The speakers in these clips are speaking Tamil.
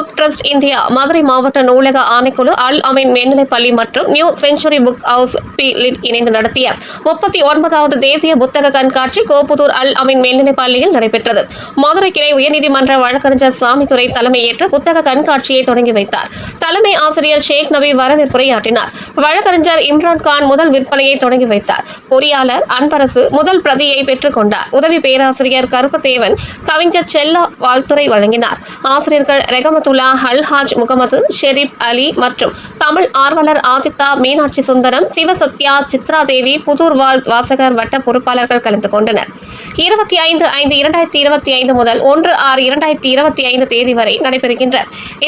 புக் ட்ரஸ்ட் இந்தியா மதுரை மாவட்ட நூலக ஆணைக்குழு அல் அமீன் மேல்நிலைப் பள்ளி மற்றும் New Century Book House P Ltd இணைந்து நடத்திய முப்பத்தி ஒன்பதாவது தேசிய புத்தக கண்காட்சி கோப்புதூர் அல் அமீன் மேல்நிலைப் பள்ளியில் நடைபெற்றது. மதுரை கிளை உயர்நீதிமன்ற வழக்கறிஞர் சாமித்துறை தலைமையேற்று புத்தக கண்காட்சியை தொடங்கி வைத்தார். தலைமை ஆசிரியர் ஷேக் நபி வரவேற்புரையாற்றினார் வழக்கறிஞர் இம்ரான் கான் முதல் விற்பனையை தொடங்கி வைத்தார். பொறியாளர் அன்பரசு முதல் பிரதியை பெற்றுக் கொண்டார். உதவி பேராசிரியர் கருப்பதேவன் கவிஞர் செல்லா வாழ்த்துறை வழங்கினார். ஆசிரியர்கள் ரெகமத்து ரெகமத்துல்லா ஹல்ஹாஜ் முகமது ஷெரீப் அலி மற்றும் தமிழ் ஆர்வலர் ஆதித்தா மீனாட்சி சுந்தரம் சிவசத்யா சித்ரா தேவி புதூர்வால் வாசகர் வட்ட பொறுப்பாளர்கள் கலந்து கொண்டனர். இருபத்தி ஐந்து ஐந்து இரண்டாயிரத்தி இருபத்தி ஐந்து முதல் ஒன்று ஆறு இரண்டாயிரத்தி இருபத்தி ஐந்து தேதி வரை நடைபெறுகின்ற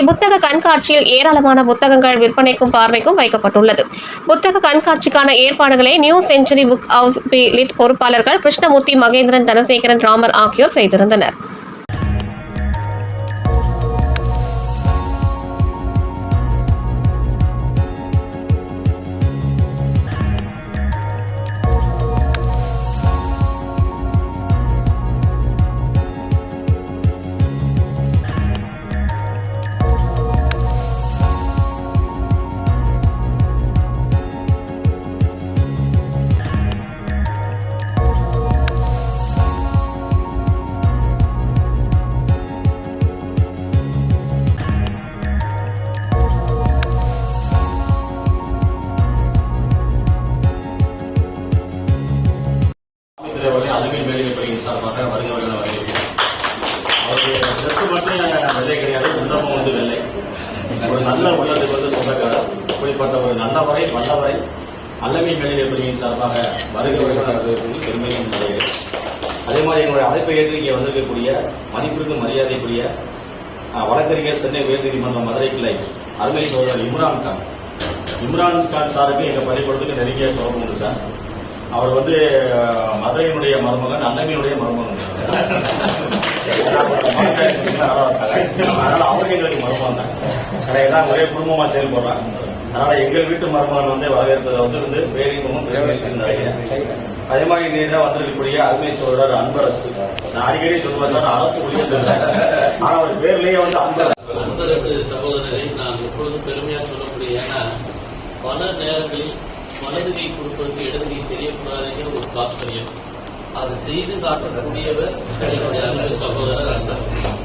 இப்புத்தக கண்காட்சியில் ஏராளமான புத்தகங்கள் விற்பனைக்கும் பார்வைக்கும் வைக்கப்பட்டுள்ளது. புத்தக கண்காட்சிக்கான ஏற்பாடுகளை New Century Book House P Ltd பொறுப்பாளர்கள் கிருஷ்ணமூர்த்தி மகேந்திரன் தனசேகரன் ராமர் ஆகியோர் செய்திருந்தனர். ஒரு நல்ல உள்ளத்துக்கு வந்து சொந்தக்காரர் அப்படிப்பட்ட ஒரு நல்லவரை வல்லவரை அல்லமை மேல்நிலைப் பள்ளியின் சார்பாக வருகிறவர்கள் வரவேற்பதில் பெருமையும் அடைகிறேன் அதே மாதிரி எங்களுடைய அழைப்பை ஏற்று இங்கே வந்திருக்கக்கூடிய மதிப்பிற்கு மரியாதைக்குரிய வழக்கறிஞர் சென்னை உயர்நீதிமன்றம் மதுரை கிளை அருமை சோதரர் இம்ரான் கான். இம்ரான் கான் சாருக்கு எங்கள் பள்ளிக்கூடத்துக்கு நெருங்கிய தொடர்பு உண்டு சார். அவர் வந்து மதுரையினுடைய மருமகன் அன்னமியுடைய மருமகன். அதனால அவங்க எங்களுக்கு மருமகன் தான். ஆனா எல்லாம் ஒரே குடும்பமா செயல்படுறாங்க. அதனால எங்கள் வீட்டு மருமகன் வந்து வரவேற்பதை வந்து வந்து பேரின்பமும் அதே மாதிரி தான் வந்திருக்கக்கூடிய அருமை சோழர் அன்பரசு. நான் அடிக்கடி சொல்லுவேன் சார் அரசு ஊழியர் ஆனா அவர் பேர்லயே வந்து அன்பரசு. அன்பரசு சகோதரரை நான் எப்பொழுதும் பெருமையா சொல்லக்கூடிய ஏன்னா பல நேரங்களில் வலது கை கொடுப்பதற்கு இடது கை தெரியக்கூடாதுங்கிற ஒரு தாற்பயம் அதை செய்து காட்டக்கூடியவர் என்னுடைய அன்பு சகோதரர்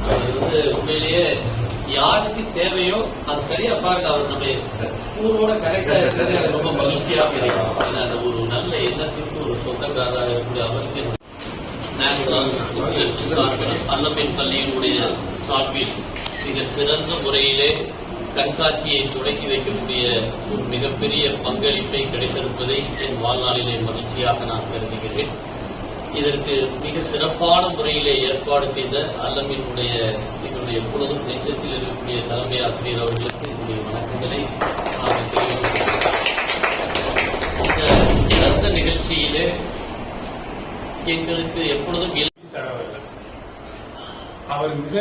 அவர் வந்து உண்மையிலேயே யாருக்கு தேவையோ அது சரியா பாருங்க அவர் நம்ம ஸ்கூலோட கரெக்டா இருக்கிறது எனக்கு ரொம்ப மகிழ்ச்சியாக இருக்கும் ஏன்னா அந்த ஒரு நல்ல எண்ணத்திற்கு ஒரு சொந்தக்காரராக இருக்கக்கூடிய அவருக்கு நேஷனல் ட்ரஸ்ட் சார்பில் அல்லப்பெண் பள்ளியினுடைய சார்பில் மிக சிறந்த முறையிலே கண்காட்சியை தொடங்கி வைக்கக்கூடிய ஒரு மிகப்பெரிய பங்களிப்பை கிடைத்திருப்பதை என் வாழ்நாளிலே மகிழ்ச்சியாக நான் கருதுகிறேன் இதற்கு மிக சிறப்பான முறையிலே ஏற்பாடு செய்த அல்லமினுடைய எங்களுடைய எப்பொழுதும் நெஞ்சத்தில் இருக்கக்கூடிய தலைமை ஆசிரியர் அவர்களுக்கு என்னுடைய வணக்கங்களை நான் தெரிவித்துக் இந்த சிறந்த நிகழ்ச்சியிலே எங்களுக்கு எப்பொழுதும் அவர்கள். அவர் மிக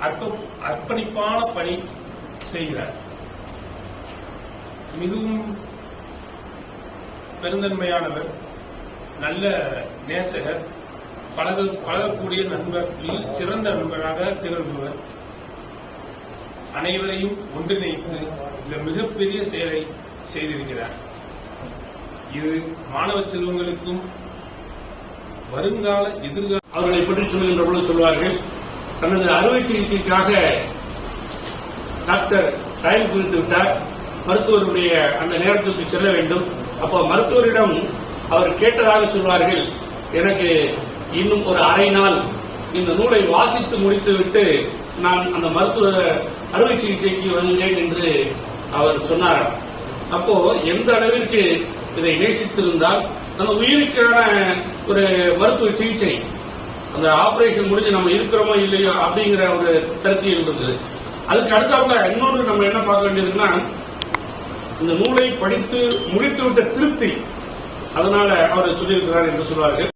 அற்ப அர்ப்பணிப்பான பணி செய்கிறார் மிகவும் பெருந்தன்மையானவர் நல்ல நேசகர் பழக பழகக்கூடிய நண்பர்களில் சிறந்த நண்பராக திகழ்பவர். அனைவரையும் ஒன்றிணைத்து இந்த மிகப்பெரிய செயலை செய்திருக்கிறார். இது மாணவ செல்வங்களுக்கும் வருங்கால எதிர்கால அவர்களை பற்றி சொல்லுகின்ற பொழுது சொல்வார்கள் தனது அறுவை சிகிச்சைக்காக டாக்டர் டைம் குறித்து விட்டார். மருத்துவருடைய அந்த நேரத்திற்கு செல்ல வேண்டும். அப்போ மருத்துவரிடம் அவர் கேட்டதாக சொல்வார்கள் எனக்கு இன்னும் ஒரு அரை நாள் இந்த நூலை வாசித்து முடித்துவிட்டு நான் அந்த மருத்துவ அறுவை சிகிச்சைக்கு வருகிறேன் என்று அவர் சொன்னார். அப்போ எந்த அளவிற்கு இதை நேசித்திருந்தால் நம்ம உயிருக்கான ஒரு மருத்துவ சிகிச்சை அந்த ஆபரேஷன் முடிஞ்சு நம்ம இருக்கிறோமோ இல்லையோ அப்படிங்கிற ஒரு கருத்தியல் இருந்தது. அதுக்கு அடுத்தாப்புல இன்னொன்று நம்ம என்ன பார்க்க வேண்டியதுன்னா இந்த நூலை படித்து முடித்துவிட்ட திருப்தி. அதனால அவர் சொல்லியிருக்கிறார் என்று சொல்வார்கள்.